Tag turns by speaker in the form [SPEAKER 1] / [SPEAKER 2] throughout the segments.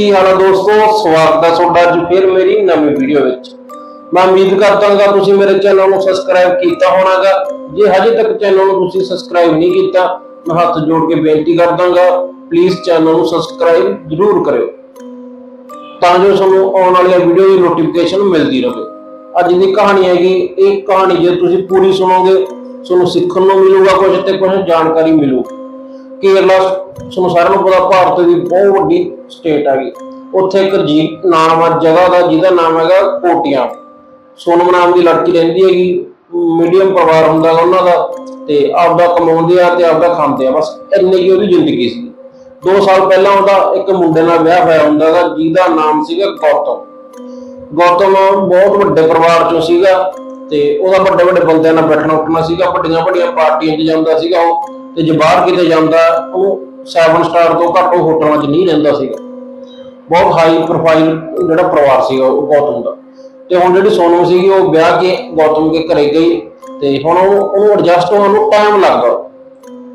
[SPEAKER 1] ਕੀ ਹਾਲ ਹੈ ਦੋਸਤੋ? ਸਵਾਗਤ ਹੈ ਤੁਹਾਡਾ ਅੱਜ ਫਿਰ ਮੇਰੀ ਨਵੀਂ ਵੀਡੀਓ ਵਿੱਚ। ਮੈਂ ਉਮੀਦ ਕਰਦਾ ਹਾਂ ਤੁਸੀਂ ਮੇਰੇ ਚੈਨਲ ਨੂੰ ਸਬਸਕ੍ਰਾਈਬ ਕੀਤਾ ਹੋਣਾਗਾ। ਜੇ ਹਜੇ ਤੱਕ ਚੈਨਲ ਨੂੰ ਤੁਸੀਂ ਸਬਸਕ੍ਰਾਈਬ ਨਹੀਂ ਕੀਤਾ, ਮੈਂ ਹੱਥ ਜੋੜ ਕੇ ਬੇਨਤੀ ਕਰਦਾਗਾ ਪਲੀਜ਼ ਚੈਨਲ ਨੂੰ ਸਬਸਕ੍ਰਾਈਬ ਜ਼ਰੂਰ ਕਰਿਓ। ਤਾਂ ਜੋ ਤੁਹਾਨੂੰ ਆਉਣ ਵਾਲੀਆਂ ਵੀਡੀਓ ਦੀ ਨੋਟੀਫਿਕੇਸ਼ਨ ਮਿਲਦੀ ਰਹੇ। ਅੱਜ ਦੀ ਕਹਾਣੀ ਹੈਗੀ, ਇਹ ਕਹਾਣੀ ਜੇ ਤੁਸੀਂ ਪੂਰੀ ਸੁਣੋਗੇ, ਤੁਹਾਨੂੰ ਸਿੱਖਣ ਨੂੰ ਮਿਲੂਗਾ ਕੁਝ ਤੇ ਕੁਝ ਜਾਣਕਾਰੀ ਮਿਲੂਗੀ। ਕੇਰਲਾ ਤੁਹਾਨੂੰ ਸਾਰਿਆਂ ਨੂੰ ਪਤਾ ਭਾਰਤ ਦੀ ਬਹੁਤ ਵੱਡੀ ਸਟੇਟ ਹੈਗੀ ਉੱਥੇ ਇੱਕ ਜੀ ਨਾਮ ਆ, ਜਗ੍ਹਾ ਦਾ, ਜਿਹਦਾ ਨਾਮ ਹੈਗਾ ਕੋਟੀਆਂ। ਸੋਨਮ ਨਾਮ ਦੀ ਲੜਕੀ ਰਹਿੰਦੀ ਹੈਗੀ ਮੀਡੀਅਮ ਪਰਿਵਾਰ ਹੁੰਦਾ ਉਹਨਾਂ ਦਾ, ਤੇ ਆਪਦਾ ਕਮਾਉਂਦੇ ਆ ਤੇ ਆਪਦਾ ਖਾਂਦੇ ਆ, ਬਸ ਇੰਨੀ ਕੀ ਉਹਦੀ ਜ਼ਿੰਦਗੀ ਸੀ। 2 ਸਾਲ ਪਹਿਲਾਂ ਉਹਦਾ ਇੱਕ ਮੁੰਡੇ ਨਾਲ ਵਿਆਹ ਹੋਇਆ ਹੁੰਦਾ ਗਾ ਜਿਹਦਾ ਨਾਮ ਸੀਗਾ ਗੌਤਮ। ਗੌਤਮ ਬਹੁਤ ਵੱਡੇ ਪਰਿਵਾਰ ਚੋਂ ਸੀਗਾ, ਤੇ ਉਹਦਾ ਵੱਡੇ ਵੱਡੇ ਬੰਦਿਆਂ ਨਾਲ ਬੈਠਣਾ ਉੱਠਣਾ ਸੀਗਾ ਵੱਡੀਆਂ ਵੱਡੀਆਂ ਪਾਰਟੀਆਂ 'ਚ ਜਾਂਦਾ ਸੀਗਾ ਉਹ। ਤੇ ਜੇ ਬਾਹਰ ਕਿਤੇ ਜਾਂਦਾ, ਉਹ 7 ਸਟਾਰ ਤੋਂ ਘੱਟ ਉਹ ਹੋਟਲਾਂ 'ਚ ਨਹੀਂ ਰਹਿੰਦਾ ਸੀਗਾ। ਬਹੁਤ ਹਾਈ ਪ੍ਰੋਫਾਈਲ ਜਿਹੜਾ ਪਰਿਵਾਰ ਸੀਗਾ, ਉਹ ਗੌਤਮ ਦਾ। ਤੇ ਹੁਣ ਜਿਹੜੀ ਸੋਨਮ ਸੀਗੀ, ਉਹ ਵਿਆਹ ਕੇ ਗੌਤਮ ਦੇ ਘਰੇ ਗਈ ਤੇ ਹੁਣ ਉਹ, ਉਹਨੂੰ ਐਡਜਸਟ ਹੋਣ ਨੂੰ ਟਾਈਮ ਲੱਗਦਾ।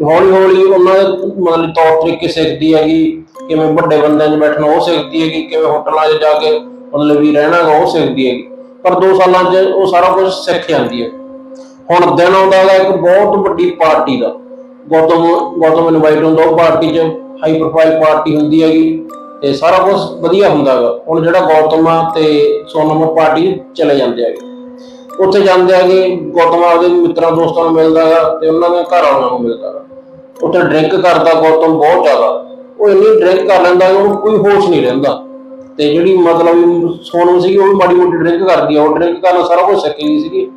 [SPEAKER 1] ਹੌਲੀ ਹੌਲੀ ਉਹਨਾਂ ਦੇ ਮਤਲਬ ਤੌਰ ਤਰੀਕੇ ਸਿੱਖਦੀ ਹੈਗੀ, ਕਿਵੇਂ ਵੱਡੇ ਬੰਦਿਆਂ 'ਚ ਬੈਠਣਾ ਉਹ ਸਿੱਖਦੀ ਹੈਗੀ, ਕਿਵੇਂ ਹੋਟਲਾਂ 'ਚ ਜਾ ਕੇ ਮਤਲਬ ਵੀ ਰਹਿਣਾ ਗਾ ਉਹ ਸਿੱਖਦੀ ਹੈਗੀ। ਪਰ 2 ਸਾਲਾਂ 'ਚ ਉਹ ਸਾਰਾ ਕੁਝ ਸਿੱਖ ਜਾਂਦੀ ਹੈ। ਹੁਣ ਦਿਨ ਆਉਂਦਾ ਹੈ ਇੱਕ ਬਹੁਤ ਵੱਡੀ ਪਾਰਟੀ ਦਾ। ਗੌਤਮ ਗੌਤਮ ਇਨਵਾਈਟ ਹੁੰਦਾ, ਉਹ ਪਾਰਟੀ 'ਚ ਹਾਈ ਪ੍ਰੋਫਾਈਲ ਪਾਰਟੀ ਹੁੰਦੀ ਹੈਗੀ ਤੇ ਸਾਰਾ ਕੁਝ ਵਧੀਆ ਹੁੰਦਾ ਹੁਣ ਜਿਹੜਾ ਗੌਤਮ ਆ ਤੇ ਸੋਨਮ ਪਾਰਟੀ ਚਲੇ ਜਾਂਦੇ ਹੈਗੇ। ਉੱਥੇ ਜਾਂਦੇ ਹੈਗੇ, ਗੌਤਮ ਆਪਦੇ ਮਿੱਤਰਾਂ, ਦੋਸਤਾਂ ਨੂੰ ਮਿਲਦਾ ਹੈਗਾ ਤੇ ਉਹਨਾਂ ਦੇ ਘਰ ਵਾਲਿਆਂ ਨੂੰ ਮਿਲਦਾ ਹੈਗਾ। ਉੱਥੇ ਡਰਿੰਕ ਕਰਦਾ ਗੌਤਮ ਬਹੁਤ ਜ਼ਿਆਦਾ। ਉਹ ਇੰਨੀ ਡਰਿੰਕ ਕਰ ਲੈਂਦਾ ਕਿ ਉਹਨੂੰ ਕੋਈ ਹੋਸ਼ ਨਹੀਂ ਰਹਿੰਦਾ। ਤੇ ਜਿਹੜੀ ਮਤਲਬ ਸੋਨਮ ਸੀਗੀ, ਉਹ ਵੀ ਮਾੜੀ ਮੋਟੀ ਡਰਿੰਕ ਕਰਦੀ ਆ। ਉਹ ਡਰਿੰਕ ਕਰਨਾ ਸਾਰਾ ਕੁਝ ਸਿੱਖ ਗਈ ਸੀਗੀ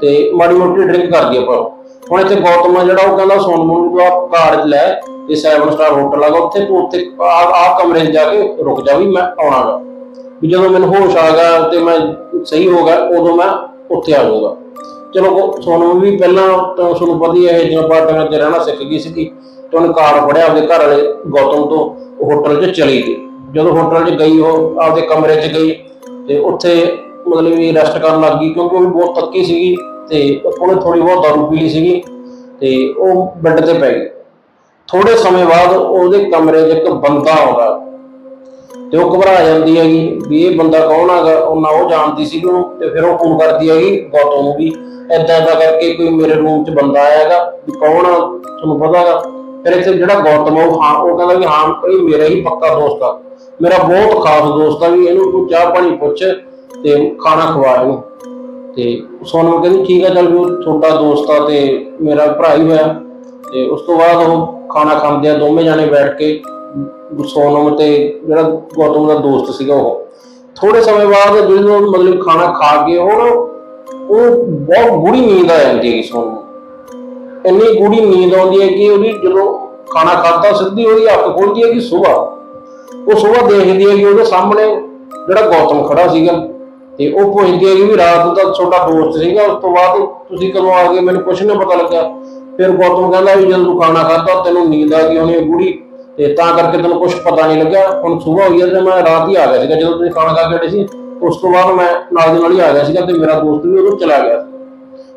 [SPEAKER 1] ਤੇ ਮਾੜੀ ਮੋਟੀ ਡਰਿੰਕ ਕਰਦੀ ਆ ਪਰ। ਹੁਣ ਇੱਥੇ ਗੌਤਮ ਆ ਜਿਹੜਾ, ਉਹ ਕਹਿੰਦਾ ਸੋਨਮ ਨੂੰ ਤੂੰ ਕਾਰ ਲੈ ਤੇ 7 ਸਟਾਰ ਹੋਟਲ ਲਗਾ ਉੱਥੇ ਤੂੰ ਉੱਥੇ ਆ ਕਮਰੇ 'ਚ ਜਾ ਕੇ ਰੁਕ ਜਾ ਵੀ ਮੈਂ ਆਉਣਾਗਾ। ਵੀ ਜਦੋਂ ਮੈਨੂੰ ਹੋਸ਼ ਆ ਗਿਆ ਤੇ ਮੈਂ ਸਹੀ ਹੋ ਗਿਆ, ਉਦੋਂ ਮੈਂ ਉੱਥੇ ਆ ਜਾਊਗਾ। ਚਲੋ ਸੋਨਮ ਵੀ ਪਹਿਲਾਂ ਤਾਂ ਤੁਹਾਨੂੰ ਪਤਾ ਹੀ ਹੈ ਇਹ ਜਿਹੀਆਂ ਤੇ ਰਹਿਣਾ ਸਿੱਖ ਗਈ ਸੀਗੀ, ਤੇ ਉਹਨੇ ਕਾਰ ਫੜਿਆ ਆਪਦੇ ਘਰ ਵਾਲੇ ਗੌਤਮ ਤੋਂ ਹੋਟਲ 'ਚ ਚਲੀ ਗਈ। ਜਦੋਂ ਹੋਟਲ 'ਚ ਗਈ, ਉਹ ਆਪਦੇ ਕਮਰੇ 'ਚ ਗਈ, ਤੇ ਉੱਥੇ ਮਤਲਬ ਵੀ ਰੈਸਟ ਕਰਨ ਲੱਗ ਗਈ, ਕਿਉਂਕਿ ਉਹ ਵੀ ਬਹੁਤ ਤੱਕੀ ਸੀਗੀ। ਤੇ ਉਹਨੇ ਥੋੜੀ ਬਹੁਤ ਦਾਰੂ ਪੀ ਲਈ ਸੀਗੀ ਤੇ ਉਹ ਬੈੱਡ ਤੇ ਪੈ ਗਈ। ਥੋੜੇ ਸਮੇਂ ਬਾਅਦ ਉਹਦੇ ਕਮਰੇ 'ਚ ਇੱਕ ਬੰਦਾ ਆਉਂਦਾ। ਤੇ ਉਹ ਘਬਰਾ ਜਾਂਦੀ ਹੈਗੀ ਵੀ ਇਹ ਬੰਦਾ ਕੌਣ ਹੈਗਾ? ਉਹ ਨਾ ਉਹ ਜਾਣਦੀ ਸੀ ਉਹਨੂੰ ਤੇ ਫਿਰ ਉਹ ਫੋਨ ਕਰਦੀ ਹੈਗੀ ਗੌਤਮ ਨੂੰ ਵੀ ਏਦਾਂ ਏਦਾਂ ਕਰਕੇ ਕੋਈ ਮੇਰੇ ਰੂਮ 'ਚ ਬੰਦਾ ਆਇਆ ਹੈਗਾ ਵੀ ਕੌਣ ਆ? ਤੁਹਾਨੂੰ ਪਤਾ ਹੈਗਾ? ਫਿਰ ਇੱਥੇ ਜਿਹੜਾ ਗੌਤਮ ਉਹ ਹਾਂ, ਉਹ ਕਹਿੰਦਾ ਵੀ ਹਾਂ ਇਹ ਮੇਰਾ ਹੀ ਪੱਕਾ ਦੋਸਤ ਆ। ਮੇਰਾ ਬਹੁਤ ਖਾਸ ਦੋਸਤ ਆ ਵੀ ਇਹਨੂੰ ਤੂੰ ਚਾਹ ਪਾਣੀ ਪੁੱਛ ਤੇ ਖਾਣਾ ਖਵਾ ਇਹਨੂੰ। ਤੇ ਸੋਨਮ ਕਹਿੰਦੀ, ਠੀਕ ਆ, ਚੱਲ ਵੀ ਉਹ ਤੁਹਾਡਾ ਦੋਸਤ ਆ ਤੇ ਮੇਰਾ ਭਰਾ ਹੀ ਹੋਇਆ। ਤੇ ਉਸ ਤੋਂ ਬਾਅਦ ਉਹ ਖਾਣਾ ਖਾਂਦੇ ਆ, ਦੋਵੇਂ ਜਾਣੇ ਬੈਠ ਕੇ, ਸੋਨਮ ਤੇ ਜਿਹੜਾ ਗੌਤਮ ਦਾ ਦੋਸਤ ਸੀਗਾ ਉਹ। ਥੋੜੇ ਸਮੇਂ ਬਾਅਦ ਜਦੋਂ ਮਤਲਬ ਖਾਣਾ ਖਾ ਕੇ ਉਹ ਉਹ ਬਹੁਤ ਗੂੜੀ ਨੀਂਦ ਆ ਜਾਂਦੀ ਹੈ ਸੋਨਮ ਇੰਨੀ ਗੂੜੀ ਨੀਂਦ ਆਉਂਦੀ ਹੈ ਕਿ ਉਹਦੀ ਜਦੋਂ ਖਾਣਾ ਖਾਤਾ ਸਿੱਧੀ ਉਹਦੀ ਅੱਖ ਖੁੱਲਦੀ ਹੈ ਕਿ ਸਵੇਰ ਉਹ ਸਵੇਰ ਦੇਖਦੀ ਹੈ ਕਿ ਉਹਦੇ ਸਾਹਮਣੇ ਜਿਹੜਾ ਗੌਤਮ ਖੜਾ ਸੀਗਾ। ਤੇ ਉਹ ਪੁੱਛਦੀ ਹੈ ਵੀ ਰਾਤ ਨੂੰ ਤਾਂ ਤੁਹਾਡਾ ਦੋਸਤ ਸੀਗਾ, ਉਸ ਤੋਂ ਬਾਅਦ ਤੁਸੀਂ ਕਦੋਂ ਆ ਗਏ, ਮੈਨੂੰ ਕੁਝ ਨਹੀਂ ਪਤਾ ਲੱਗਾ ਫਿਰ ਗੌਤਮ ਕਹਿੰਦਾ ਵੀ ਜਦੋਂ ਖਾਣਾ ਖਾਦਾ ਤੈਨੂੰ ਨੀਂਦ ਆ ਗਈ ਉਹਨੇ ਗੂੜੀ ਤੇ ਤਾਂ ਕਰਕੇ ਤੈਨੂੰ ਕੁਝ ਪਤਾ ਨਹੀਂ ਲੱਗਿਆ। ਹੁਣ ਸਵੇਰ ਹੋਈ ਤੇ ਮੈਂ ਰਾਤ ਹੀ ਆ ਗਿਆ ਸੀਗਾ, ਜਦੋਂ ਤੁਸੀਂ ਖਾਣਾ ਖਾ ਕੇ ਹਟੇ ਸੀ, ਉਸ ਤੋਂ ਬਾਅਦ ਮੈਂ ਨਾਲ ਦੀ ਨਾਲ ਹੀ ਆ ਗਿਆ ਸੀਗਾ ਤੇ ਮੇਰਾ ਦੋਸਤ ਵੀ ਉਦੋਂ ਚਲਾ ਗਿਆ।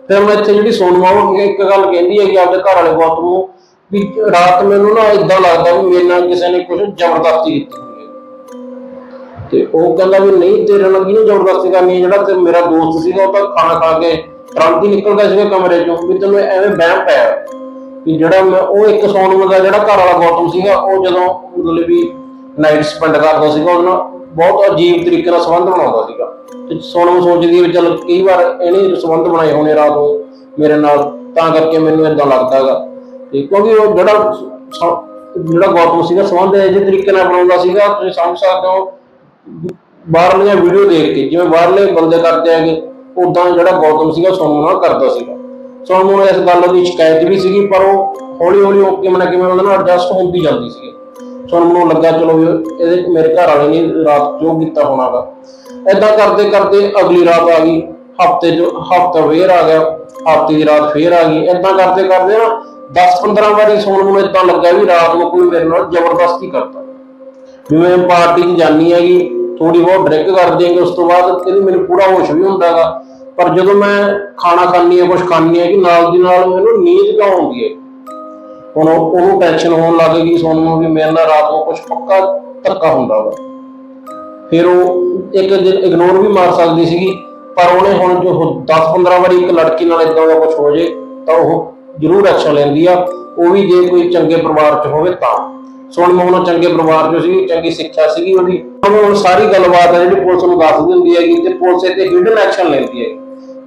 [SPEAKER 1] ਫਿਰ ਮੈਂ ਇੱਥੇ ਜਿਹੜੀ ਸੋਨਮਾ ਉਹ ਇੱਕ ਗੱਲ ਕਹਿੰਦੀ ਹੈ ਕਿ ਆਪਦੇ ਘਰ ਵਾਲੇ ਗੌਤਮ ਨੂੰ, ਵੀ ਰਾਤ ਮੈਨੂੰ ਨਾ ਇਦਾਂ ਲੱਗਦਾ ਵੀ ਮੇਰੇ ਨਾਲ ਕਿਸੇ ਨੇ ਕੁਝ ਜ਼ਬਰਦਸਤੀ ਕੀਤੀ। ਤੇ ਉਹ ਕਹਿੰਦਾ ਵੀ ਨਹੀਂ, ਤੇਰੇ ਨਾਲ ਕਿਹਨੇ ਜ਼ਬਰਦਸਤੀ ਕਰਨੀ ਹੈ? ਜਿਹੜਾ ਤੇ ਮੇਰਾ ਦੋਸਤ ਸੀਗਾ, ਉਹ ਤਾਂ ਖਾਣਾ ਖਾ ਕੇ ਤੁਰੰਤ ਹੀ ਨਿਕਲ ਗਿਆ ਸੀਗਾ ਕਮਰੇ ਚੋਂ, ਵੀ ਤੈਨੂੰ ਐਵੇਂ ਵਹਿਮ ਪਿਆ। ਕਿ ਜਿਹੜਾ ਮੈਂ, ਉਹ ਇੱਕ ਸੋਨਮ ਦਾ ਜਿਹੜਾ ਘਰ ਵਾਲਾ ਗੌਤਮ ਸੀਗਾ, ਉਹ ਜਦੋਂ ਮਤਲਬ ਵੀ ਨਾਈਟ ਸਪੈਂਡ ਕਰਦਾ ਸੀਗਾ, ਉਹਦੇ ਬਹੁਤ ਅਜੀਬ ਤਰੀਕੇ ਨਾਲ ਸੰਬੰਧ ਬਣਾਉਂਦਾ ਸੀਗਾ। ਤੇ ਸੋਨਮ ਸੋਚਦੀ ਵੀ ਚਲ ਕਈ ਵਾਰ ਇਹਨੇ ਸੰਬੰਧ ਬਣਾਏ ਹੋਣੇ ਰਾਤ ਨੂੰ ਮੇਰੇ ਨਾਲ, ਤਾਂ ਕਰਕੇ ਮੈਨੂੰ ਇਦਾਂ ਲੱਗਦਾ ਤੇ ਕਿਉਂਕਿ ਉਹ ਜਿਹੜਾ ਸ- ਜਿਹੜਾ ਗੌਤਮ ਸੀਗਾ, ਸੰਬੰਧ ਇਹਦੇ ਤਰੀਕੇ ਨਾਲ ਬਣਾਉਂਦਾ ਸੀਗਾ, ਤੁਸੀਂ ਸਮਝ ਸਕਦੇ ਹੋ ਬਾਹਰਲੀਆਂ ਵੀਡੀਓ ਦੇਖ ਕੇ, ਜਿਵੇਂ ਬਾਹਰਲੇ ਬੰਦੇ ਕਰਦੇ ਹੈਗੇ ਉਦਾਂ ਜਿਹੜਾ ਗੌਤਮ ਸੀਗਾ ਸੋਨਮ ਨਾਲ ਕਰਦਾ ਸੀਗਾ। ਸੋਨਮ ਇਸ ਗੱਲ ਦੀ ਸ਼ਿਕਾਇਤ ਵੀ ਸੀਗੀ, ਪਰ ਉਹ ਹੌਲੀ ਹੌਲੀ ਉਹ ਕਿਵੇਂ ਨਾ ਕਿਵੇਂ ਉਹਦੇ ਨਾਲ ਐਡਜਸਟ ਹੁੰਦੀ ਜਾਂਦੀ ਸੀਗੀ। ਸੋਨਮ ਨੂੰ ਲੱਗਾ, ਚਲੋ ਇਹਦੇ ਮੇਰੇ ਘਰ ਵਾਲੇ ਨੇ ਰਾਤ ਜੋ ਕੀਤਾ ਹੋਣਾਗਾ। ਏਦਾਂ ਕਰਦੇ ਕਰਦੇ ਅਗਲੀ ਰਾਤ ਆ ਗਈ, ਹਫ਼ਤੇ ਜੋ, ਹਫਤਾ ਫੇਰ ਆ ਗਿਆ, ਹਫ਼ਤੇ ਦੀ ਰਾਤ ਫੇਰ ਆ ਗਈ। ਏਦਾਂ ਕਰਦੇ ਕਰਦੇ ਨਾ 10-15 ਵਾਰੀ ਸੋਨਮ ਨੂੰ ਏਦਾਂ ਲੱਗਾ ਵੀ ਰਾਤ ਨੂੰ ਕੋਈ ਮੇਰੇ ਨਾਲ ਜ਼ਬਰਦਸਤੀ ਕਰਦਾ। ਵੀ ਪਾਰਟੀ 'ਚ ਜਾਨੀ ਹੈਗੀ ਥੋੜੀ ਬਹੁਤ ਡਰਿੰਕ ਕਰ ਦੇਂਗੇ ਉਸ ਤੋਂ ਬਾਅਦ ਕਹਿੰਦੀ ਮੈਨੂੰ ਪੂਰਾ ਹੋਸ਼ ਵੀ ਹੁੰਦਾਗਾ। ਪਰ ਜਦੋਂ ਮੈਂ ਖਾਣਾ ਖਾਣੀ ਹੈ ਕੁਝ ਖਾਣੀ ਹੈ ਕਿ ਨਾਲ ਦੀ ਨਾਲ ਮੈਨੂੰ ਨੀਂਦ ਕਿਉਂ ਆਉਂਦੀ ਹੈ? ਹੁਣ ਉਹ- ਉਹਨੂੰ ਟੈਨਸ਼ਨ ਹੋਣ ਲੱਗ ਗਈ, ਸੋਨੂੰ ਵੀ ਮੇਰੇ ਨਾਲ ਰਾਤ ਨੂੰ ਕੁਝ ਪੱਕਾ ਧੱਕਾ ਹੁੰਦਾ ਵਾ ਫਿਰ ਉਹ ਇੱਕ ਦਿਨ ਇਗਨੋਰ ਵੀ ਮਾਰ ਸਕਦੀ ਸੀਗੀ, ਪਰ ਉਹਨੇ ਹੁਣ ਜੋ 10-15 ਵਾਰੀ ਇੱਕ ਲੜਕੀ ਨਾਲ ਇਦਾਂ ਦਾ ਕੁਝ ਹੋ ਜੇ, ਤਾਂ ਉਹ ਜ਼ਰੂਰ ਐਕਸ਼ਨ ਲੈਂਦੀ ਆ। ਉਹ ਵੀ ਜੇ ਕੋਈ ਚੰਗੇ ਪਰਿਵਾਰ 'ਚ ਹੋਵੇ ਤਾਂ। ਸੋਨ ਮੋਹਨ ਚੰਗੇ ਪਰਿਵਾਰ 'ਚ ਸੀ ਚੰਗੀ ਸਿੱਖਿਆ ਸੀਗੀ ਉਹਦੀ। ਉਹਨੂੰ ਸਾਰੀ ਗੱਲਬਾਤ ਹੈ ਜਿਹੜੀ ਪੁਲਿਸ ਨੂੰ ਦੱਸ ਦਿੰਦੀ ਹੈਗੀ ਤੇ ਪੁਲਿਸ ਇਹ ਹਿਡਨ ਐਕਸ਼ਨ ਲੈਂਦੀ ਹੈ।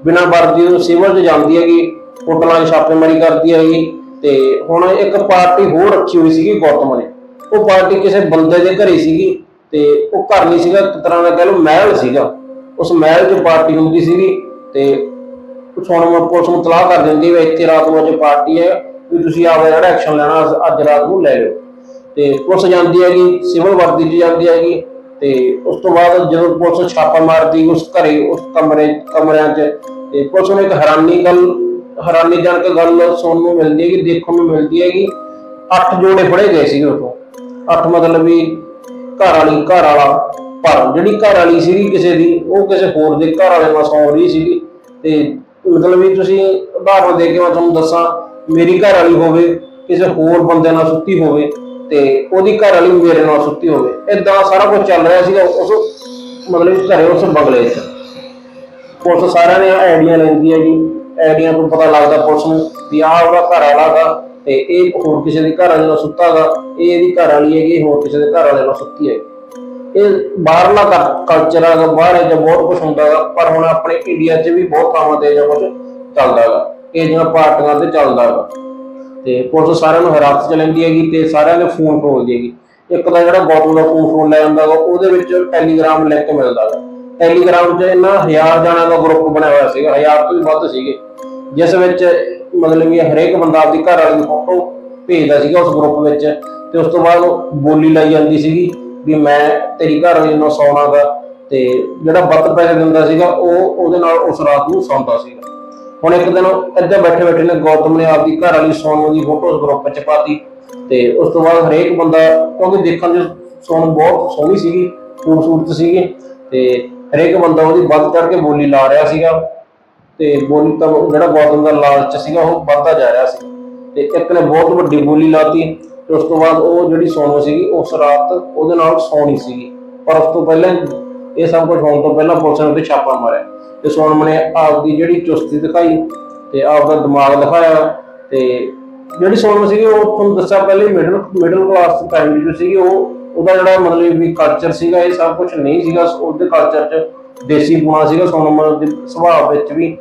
[SPEAKER 1] ਬਿਨਾਂ ਵਰਦੀ ਤੋਂ ਸਿਵਲ 'ਚ ਜਾਂਦੀ ਹੈਗੀ ਹੋਟਲਾਂ 'ਚ ਛਾਪੇਮਾਰੀ ਕਰਦੀ ਹੈਗੀ ਤੇ ਹੁਣ ਇੱਕ ਪਾਰਟੀ ਹੋਰ ਰੱਖੀ ਹੋਈ ਸੀਗੀ ਗੌਤਮ ਨੇ। ਉਹ ਪਾਰਟੀ ਕਿਸੇ ਬੰਦੇ ਦੇ ਘਰੇ ਸੀਗੀ ਤੇ ਉਹ ਘਰ ਨਹੀਂ ਸੀਗਾ, ਇੱਕ ਤਰ੍ਹਾਂ ਦਾ ਕਹਿ ਲਓ ਮਹਿਲ ਸੀਗਾ। ਉਸ ਮਹਿਲ 'ਚ ਪਾਰਟੀ ਹੁੰਦੀ ਸੀਗੀ ਤੇ ਸੋਨਮ ਪੁਲਿਸ ਨੂੰ ਤਲਾਹ ਕਰ ਦਿੰਦੀ ਵੀ ਇੱਥੇ ਰਾਤ ਨੂੰ ਅੱਜ ਪਾਰਟੀ ਹੈ, ਵੀ ਤੁਸੀਂ ਆਪਦਾ ਜਿਹੜਾ ਐਕਸ਼ਨ ਲੈਣਾ, ਅੱਜ- ਰਾਤ ਨੂੰ ਲੈ ਲਿਓ। ਤੇ ਪੁਲਿਸ ਜਾਂਦੀ ਹੈਗੀ, ਸਿਵਲ ਵਰਦੀ 'ਚ ਜਾਂਦੀ ਹੈਗੀ ਤੇ ਉਸ ਤੋਂ ਬਾਅਦ ਜਦੋਂ ਪੁਲਿਸ ਛਾਪਾ ਮਾਰਦੀ ਉਸ ਘਰੇ, ਉਸ ਕਮਰੇ, ਕਮਰਿਆਂ 'ਚ ਤੇ ਪੁਲਿਸ ਨੂੰ ਇੱਕ ਹੈਰਾਨੀ ਗੱਲ ਹੈਰਾਨੀਜਨਕ ਗੱਲ ਸੁਣਨ ਨੂੰ ਮਿਲਦੀ ਹੈ ਕਿ ਦੇਖਣ ਨੂੰ ਮਿਲਦੀ ਹੈ ਕਿ ਅੱਠ ਜੋੜੇ ਫੜੇ ਗਏ ਸੀਗੇ ਉਥੋਂ। ਅੱਠ ਮਤਲਬ ਵੀ ਘਰ ਵਾਲੀ, ਘਰ ਵਾਲਾ ਪਰ ਜਿਹੜੀ ਘਰ ਵਾਲੀ ਸੀਗੀ ਕਿਸੇ ਦੀ, ਉਹ ਕਿਸੇ ਹੋਰ ਦੇ ਘਰ ਵਾਲੇ ਨਾਲ ਸੌਂ ਰਹੀ ਸੀਗੀ। ਤੇ ਮਤਲਬ ਵੀ ਤੁਸੀਂ ਉਦਾਹਰਨ ਦੇ ਕੇ ਮੈਂ ਤੁਹਾਨੂੰ ਦੱਸਾਂ, ਮੇਰੀ ਘਰ ਵਾਲੀ ਹੋਵੇ, ਕਿਸੇ ਹੋਰ ਬੰਦੇ ਨਾਲ ਸੁੱਤੀ ਹੋਵੇ ਤੇ ਉਹਦੀ ਘਰ ਵਾਲੀ ਮੇਰੇ ਨਾਲ ਸੁੱਤੀ ਹੋਵੇ। ਇਦਾਂ ਸਾਰਾ ਕੁਝ ਚੱਲ ਰਿਹਾ ਸੀਗਾ, ਉਸ ਮਤਲਬ ਘਰੇ ਉਸ ਬੰਗਲੇ 'ਚ। ਪੁਲਿਸ ਸਾਰਿਆਂ ਨੇ ਆਈਡੀਆ ਲੈਂਦੀ ਹੈ ਜੀ। ਆਈਡੀਆ ਤੋਂ ਪਤਾ ਲੱਗਦਾ ਪੁਲਿਸ ਨੂੰ ਵੀ ਆਹ ਉਹਦਾ ਘਰ ਵਾਲਾ ਗਾ ਤੇ ਇਹ ਹੋਰ ਕਿਸੇ ਦੀ ਘਰ ਵਾਲੇ ਨਾਲ ਸੁੱਤਾ ਗਾ। ਇਹ ਇਹਦੀ ਘਰ ਵਾਲੀ ਹੈਗੀ ਹੋਰ ਕਿਸੇ ਦੇ ਘਰ ਵਾਲੇ ਨਾਲ ਸੁੱਤੀ ਹੈ ਇਹ ਬਾਹਰਲਾ ਕਲਚਰ ਆ ਬਾਹਰ ਇਹ ਬਹੁਤ ਕੁਝ ਹੁੰਦਾ ਗਾ। ਪਰ ਹੁਣ ਆਪਣੇ ਇੰਡੀਆ 'ਚ ਵੀ ਬਹੁਤ ਥਾਵਾਂ ਤੇ ਇਹ ਜਿਹਾ ਕੁਝ ਚੱਲਦਾ ਗਾ। ਇਹ ਜਿਹੀਆਂ ਪਾਰਟੀਆਂ ਤੇ ਚੱਲਦਾ ਗਾ। ਤੇ ਪੁਲਿਸ ਸਾਰਿਆਂ ਨੂੰ ਹਿਰਾਸਤ ਚ ਲੈਂਦੀ ਹੈਗੀ ਤੇ ਸਾਰਿਆਂ ਦੇ ਫੋਨ ਖੋਲਦੀ ਹੈਗੀ। ਇੱਕ ਤਾਂ ਜਿਹੜਾ ਗੌਤਮ ਦਾ ਫੋਨ ਫੋਨ ਲੈ ਜਾਂਦਾ ਗਾ ਉਹਦੇ ਵਿੱਚ ਟੈਲੀਗ੍ਰਾਮ ਲਿੰਕ ਮਿਲਦਾ ਗਾ ਟੈਲੀਗ੍ਰਾਮ 'ਚ ਇਹਨਾਂ ਹਜ਼ਾਰ ਜਣਾਂ ਦਾ ਗਰੁੱਪ ਬਣਿਆ ਹੋਇਆ ਸੀਗਾ, ਹਜ਼ਾਰ ਤੋਂ ਵੀ ਵੱਧ ਸੀਗੇ। ਜਿਸ ਵਿੱਚ ਮਤਲਬ ਕਿ ਹਰੇਕ ਬੰਦਾ ਆਪਦੀ ਘਰ ਵਾਲੀ ਦੀ ਫੋਟੋ ਭੇਜਦਾ ਸੀਗਾ ਉਸ ਗਰੁੱਪ ਵਿੱਚ ਤੇ ਉਸ ਤੋਂ ਬਾਅਦ ਬੋਲੀ ਲਾਈ ਜਾਂਦੀ ਸੀਗੀ ਵੀ ਮੈਂ ਤੇਰੀ ਘਰ ਵਾਲੀ ਨਾਲ ਸੌਣਾ ਗਾ ਤੇ ਜਿਹੜਾ ਵੱਧ ਪੈਸੇ ਦਿੰਦਾ ਸੀਗਾ, ਉਹ ਉਹਦੇ ਨਾਲ ਉਸ ਰਾਤ ਨੂੰ ਸੌਂਦਾ ਸੀਗਾ। ਹੁਣ ਇੱਕ ਦਿਨ ਇੱਥੇ ਬੈਠੇ ਬੈਠੇ ਨੇ, ਗੌਤਮ ਨੇ ਆਪਦੀ ਘਰ ਵਾਲੀ ਸੋਨੂ ਦੀ ਫੋਟੋ ਉਸ ਗਰੁੱਪ ਵਿੱਚ ਪਾਤੀ ਤੇ ਉਸ ਤੋਂ ਬਾਅਦ ਹਰੇਕ ਬੰਦਾ, ਕਿਉਂਕਿ ਦੇਖਣ 'ਚ ਸੋਨੂ ਬਹੁਤ ਸੋਹਣੀ ਸੀਗੀ, ਖੂਬਸੂਰਤ ਸੀਗੀ ਤੇ ਹਰੇਕ ਬੰਦਾ ਉਹਦੀ ਵੱਧ ਚੜ ਕੇ ਬੋਲੀ ਲਾ ਰਿਹਾ ਸੀਗਾ ਤੇ ਬੋਲੀ ਤਾਂ ਜਿਹੜਾ ਗੌਤਮ ਦਾ ਲਾਲਚ ਸੀਗਾ, ਉਹ ਵੱਧਦਾ ਜਾ ਰਿਹਾ ਸੀ ਤੇ ਇੱਕ ਨੇ ਬਹੁਤ ਵੱਡੀ ਬੋਲੀ ਲਾਤੀ ਤੇ ਉਸ ਤੋਂ ਬਾਅਦ ਉਹ ਜਿਹੜੀ ਸੋਨੂ ਸੀਗੀ, ਉਸ ਰਾਤ ਉਹਦੇ ਨਾਲ ਸੌਣੀ ਸੀਗੀ। ਪਰ ਉਸ ਤੋਂ ਪਹਿਲਾਂ ਇਹ ਸਭ ਕੁਝ ਹੋਣ ਤੋਂ ਪਹਿਲਾਂ ਪੁਲਿਸ ਨੇ ਉਹਤੇ ਛਾਪਾ ਮਾਰਿਆ। ਤੇ ਸੋਨਮ ਨੇ ਆਪਦੀ ਜਿਹੜੀ ਚੁਸਤੀ ਦਿਖਾਈ ਤੇ ਆਪਦਾ ਦਿਮਾਗ ਦਿਖਾਇਆ ਤੇ ਜਿਹੜੀ ਸੋਨਮ ਸੀਗੀ ਉਹ ਤੁਹਾਨੂੰ ਦੱਸਿਆ ਪਹਿਲੇ ਮਿਡਲ ਮਿਡਲ ਕਲਾਸ ਫੈਮਿਲੀ ਤੋਂ ਸੀਗੀ ਉਹ, ਉਹਦਾ ਜਿਹੜਾ ਮਤਲਬ ਵੀ ਕਲਚਰ ਸੀਗਾ, ਇਹ ਸਭ ਕੁਝ ਨਹੀਂ ਸੀਗਾ, ਉਹਦੇ ਕਲਚਰ 'ਚ ਦੇਸੀ ਪੁਣਾ ਸੀਗਾ ਸੋਨਮ ਦੇ ਸੁਭਾਅ ਵਿੱਚ ਵੀ।